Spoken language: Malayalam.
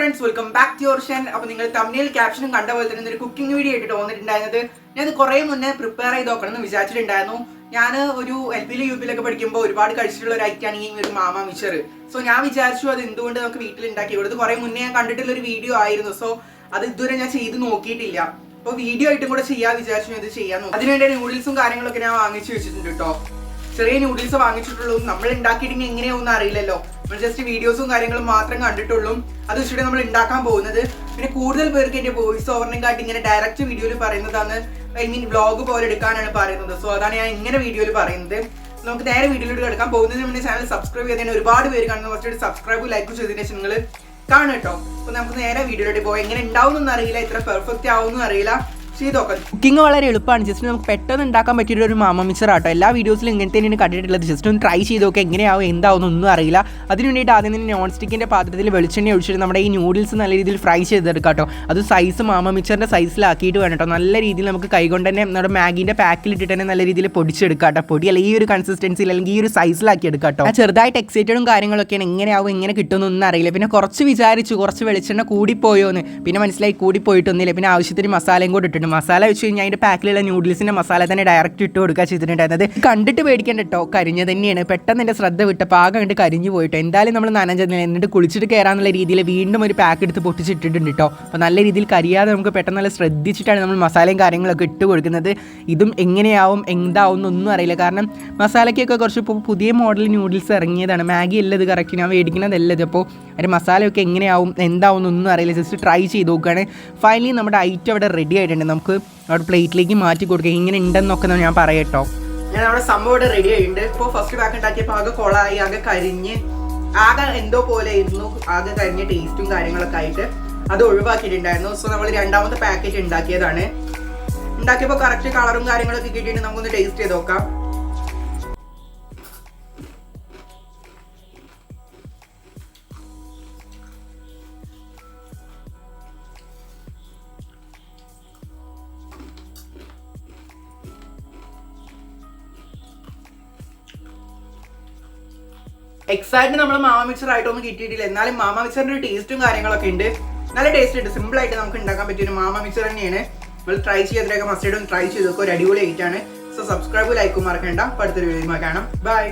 Friends welcome back to channel അപ്പോൾ നിങ്ങൾ തമിഴിൽ ക്യാപ്ഷനും കണ്ട പോലെ തന്നെ ഒരു കുക്കിംഗ് വീഡിയോ ആയിട്ട് വന്നിട്ടുണ്ടായിരുന്നത്. ഞാൻ കുറെ മുന്നേ പ്രിപ്പയർ ചെയ്ത് നോക്കണം എന്ന് വിചാരിച്ചിട്ടുണ്ടായിരുന്നു. ഞാൻ ഒരു എൽ പിയിലും യു പിയിലൊക്കെ പഠിക്കുമ്പോൾ ഒരുപാട് കഴിച്ചിട്ടുള്ള ഒരു ഐറ്റാണ് ഈ ഒരു മാമ മിച്ചർ സോ ഞാൻ വിചാരിച്ചു അത് എന്തുകൊണ്ട് നമുക്ക് വീട്ടിൽ ഉണ്ടാക്കി കൊടുത്ത് കുറേ മുന്നേ ഞാൻ കണ്ടിട്ടുള്ള ഒരു വീഡിയോ ആയിരുന്നു. സോ അത് ഇതുവരെ ഞാൻ ചെയ്ത് നോക്കിയിട്ടില്ല. അപ്പോൾ വീഡിയോ ആയിട്ടും കൂടെ ചെയ്യാൻ വിചാരിച്ചു ഇത് ചെയ്യാൻ നോക്കും. അതിനുവേണ്ടി നൂഡിൽസും കാര്യങ്ങളൊക്കെ ഞാൻ വാങ്ങിച്ചു വെച്ചിട്ടുണ്ട് കേട്ടോ. ചെറിയ നൂഡിൽസ് വാങ്ങിച്ചിട്ടുള്ളൂ. നമ്മൾ ഉണ്ടാക്കിയിട്ട് എങ്ങനെയൊന്നും അറിയില്ലല്ലോ. നമ്മൾ ജസ്റ്റ് വീഡിയോസും കാര്യങ്ങളും മാത്രം കണ്ടിട്ടുള്ളൂ. അത് വെച്ചിട്ട് നമ്മൾ ഉണ്ടാക്കാൻ പോകുന്നത്. പിന്നെ കൂടുതൽ പേർക്ക് എന്റെ വോയിസ് ഓവറിനെക്കാട്ടി ഇങ്ങനെ ഡയറക്റ്റ് വീഡിയോയിൽ പറയുന്നതാണ്. ഐ മീൻ വ്ളോഗ് പോലെ എടുക്കാനാണ് പറയുന്നത്. സോ അതാണ് ഞാൻ ഇങ്ങനെ വീഡിയോയിൽ പറയുന്നത്. നമുക്ക് നേരെ വീഡിയോയിലോട്ട് കിടക്കാൻ പോകുന്നതിന് മുന്നേ ചാനൽ സബ്സ്ക്രൈബ് ചെയ്തതിന് ഒരുപാട് പേര് കാണുന്ന. ഫസ്റ്റ് സബ്സ്ക്രൈബ് ലൈക്ക് ചെയ്തതിന് ശേഷം നിങ്ങൾ കാണും കേട്ടോ. അപ്പൊ നമുക്ക് നേരെ വീഡിയോയിലോട്ട് പോകാം. എങ്ങനെ ഉണ്ടാവും അറിയില്ല. ഇത്ര പെർഫെക്റ്റ് ആവും അറിയില്ല. ചെയ്തോക്കാം. കുക്കിംഗ് വളരെ എളുപ്പമാണ്. ജസ്റ്റ് നമുക്ക് പെട്ടെന്ന് ഉണ്ടാക്കാൻ പറ്റിയ ഒരു മാമ മിച്ചർ ആട്ടോ. എല്ലാ വീഡിയോസിലും ഇങ്ങനെ തന്നെയാണ് കണ്ടിട്ടുള്ളത്. ജസ്റ്റ് ഒന്ന് ട്രൈ ചെയ്ത് നോക്കുക എങ്ങനെയാവും എന്താവും ഒന്നും അറിയില്ല. അതിന് വേണ്ടിയിട്ട് ആദ്യം തന്നെ നോൺ സ്റ്റിക്കിന്റെ പാത്രത്തിൽ വെളിച്ചെണ്ണ ഒഴിച്ചിട്ട് നമ്മുടെ ഈ നൂഡിൽസ് നല്ല രീതിയിൽ ഫ്രൈ ചെയ്തെടുക്കാം കേട്ടോ അത് സൈസ് മാമ മിച്ചറിന്റെ സൈസിലാക്കിയിട്ട് വേണം കേട്ടോ നല്ല രീതിയിൽ നമുക്ക് കൈകൊണ്ട് തന്നെ നമ്മുടെ മാഗിന്റെ പാക്കിൽ ഇട്ടിട്ട് തന്നെ നല്ല രീതിയിൽ പൊടിച്ചെടുക്കാം കേട്ടോ പൊടി അല്ലെങ്കിൽ ഈ ഒരു കൺസിസ്റ്റൻസിയിൽ അല്ലെങ്കിൽ ഈ ഒരു സൈസിലാക്കി എടുക്കാം കേട്ടോ ചെറുതായിട്ട് എക്സൈറ്റഡും കാര്യങ്ങളൊക്കെയാണ്. എങ്ങനെയാവും എങ്ങനെ കിട്ടുമെന്നൊന്നും അറിയില്ല. പിന്നെ കുറച്ച് വിചാരിച്ചു കുറച്ച് വെളിച്ചെണ്ണ കൂടിപ്പോയോന്ന്. പിന്നെ മനസ്സിലായി കൂടിപ്പോയിട്ടൊന്നുമില്ല. പിന്നെ ആവശ്യത്തിന് മസാലയും കൂടി ഇട്ടിട്ടുണ്ട്. മസാല വെച്ച് കഴിഞ്ഞാൽ അതിന്റെ പാക്കിലുള്ള നൂഡിൽസിന്റെ മസാല തന്നെ ഡയറക്റ്റ് ഇട്ട് കൊടുക്കുക ചെയ്തിട്ടുണ്ടായിരുന്നത്. കണ്ടിട്ട് പേടിക്കേണ്ട കേട്ടോ കരിഞ്ഞ തന്നെയാണ്. പെട്ടെന്ന് എന്റെ ശ്രദ്ധ വിട്ട പാകം കണ്ട് കരിഞ്ഞു പോയിട്ടോ. എന്തായാലും നമ്മൾ നനഞ്ഞതിന് എന്നിട്ട് കുളിച്ചിട്ട് കയറാന്നുള്ള രീതിയിൽ വീണ്ടും ഒരു പാക്ക് എടുത്ത് പൊട്ടിച്ചിട്ടിട്ടുണ്ട് കേട്ടോ അപ്പോൾ നല്ല രീതിയിൽ കരിയാതെ നമുക്ക് പെട്ടെന്ന് നല്ല ശ്രദ്ധിച്ചിട്ടാണ് നമ്മൾ മസാലയും കാര്യങ്ങളൊക്കെ ഇട്ട് കൊടുക്കുന്നത്. ഇതും എങ്ങനെയാവും എന്താവും ഒന്നും അറിയില്ല. കാരണം മസാലയ്ക്കൊക്കെ കുറച്ച് ഇപ്പോൾ പുതിയ മോഡൽ നൂഡിൽസ് ഇറങ്ങിയതാണ്. മാഗി അല്ല ഇത് കറക്റ്റ് ഞാൻ മേടിക്കുന്നതല്ല ഇത്. അപ്പോൾ അതിന്റെ മസാലയൊക്കെ എങ്ങനെയാവും എന്താവും ഒന്നും അറിയില്ല. ജസ്റ്റ് ട്രൈ ചെയ്ത് നോക്കുകയാണ് ഫൈനലി നമ്മുടെ ഐറ്റം അവിടെ റെഡി ആയിട്ടുണ്ട്. നമുക്ക് അവിടെ പ്ലേറ്റിലേക്ക് മാറ്റി കൊടുക്കുക. ഇങ്ങനെ ഉണ്ടെന്നൊക്കെ ഞാൻ പറയട്ടോ ഞാൻ അവിടെ സംഭവം ഇവിടെ റെഡി ആയിട്ടുണ്ട്. ഇപ്പോൾ ഫസ്റ്റ് പാക്ക് ഉണ്ടാക്കിയപ്പോൾ ആകെ കൊളായി ആകെ കരിഞ്ഞ് ആകെ എന്തോ പോലെ ഇരുന്നു ആകെ കരിഞ്ഞ ടേസ്റ്റും കാര്യങ്ങളൊക്കെ ആയിട്ട് അത് ഒഴിവാക്കിയിട്ടുണ്ടായിരുന്നു. സോ നമ്മൾ രണ്ടാമത്തെ പാക്കറ്റ് ഉണ്ടാക്കിയതാണ്. ഉണ്ടാക്കിയപ്പോൾ കറക്റ്റ് കളറും കാര്യങ്ങളൊക്കെ കിട്ടിയിട്ട് നമുക്കൊന്ന് ടേസ്റ്റ് ചെയ്ത് നോക്കാം. എക്സാക്ട് നമ്മൾ മാമ മിക്സർ ആയിട്ടൊന്നും കിട്ടിയിട്ടില്ല. എന്നാലും മാമ മിക്സറിന്റെ ഒരു ടേസ്റ്റും കാര്യങ്ങളൊക്കെ ഉണ്ട്. നല്ല ടേസ്റ്റ് ഉണ്ട്. സിമ്പിൾ ആയിട്ട് നമുക്ക് ഉണ്ടാക്കാൻ പറ്റിയ ഒരു മാമ മിക്സർ തന്നെയാണ്. നമ്മൾ ട്രൈ ചെയ്യാത്രയൊക്കെ മസ്റ്റേഡ് ഒന്ന് ട്രൈ ചെയ്ത് നോക്കുക ഒരു അടിപൊളി ആയിട്ടാണ് സോ സബ്സ്ക്രൈബ് ലൈക്കും മറക്കേണ്ട. അടുത്തൊരു വീഡിയോ കാണാം. ബൈ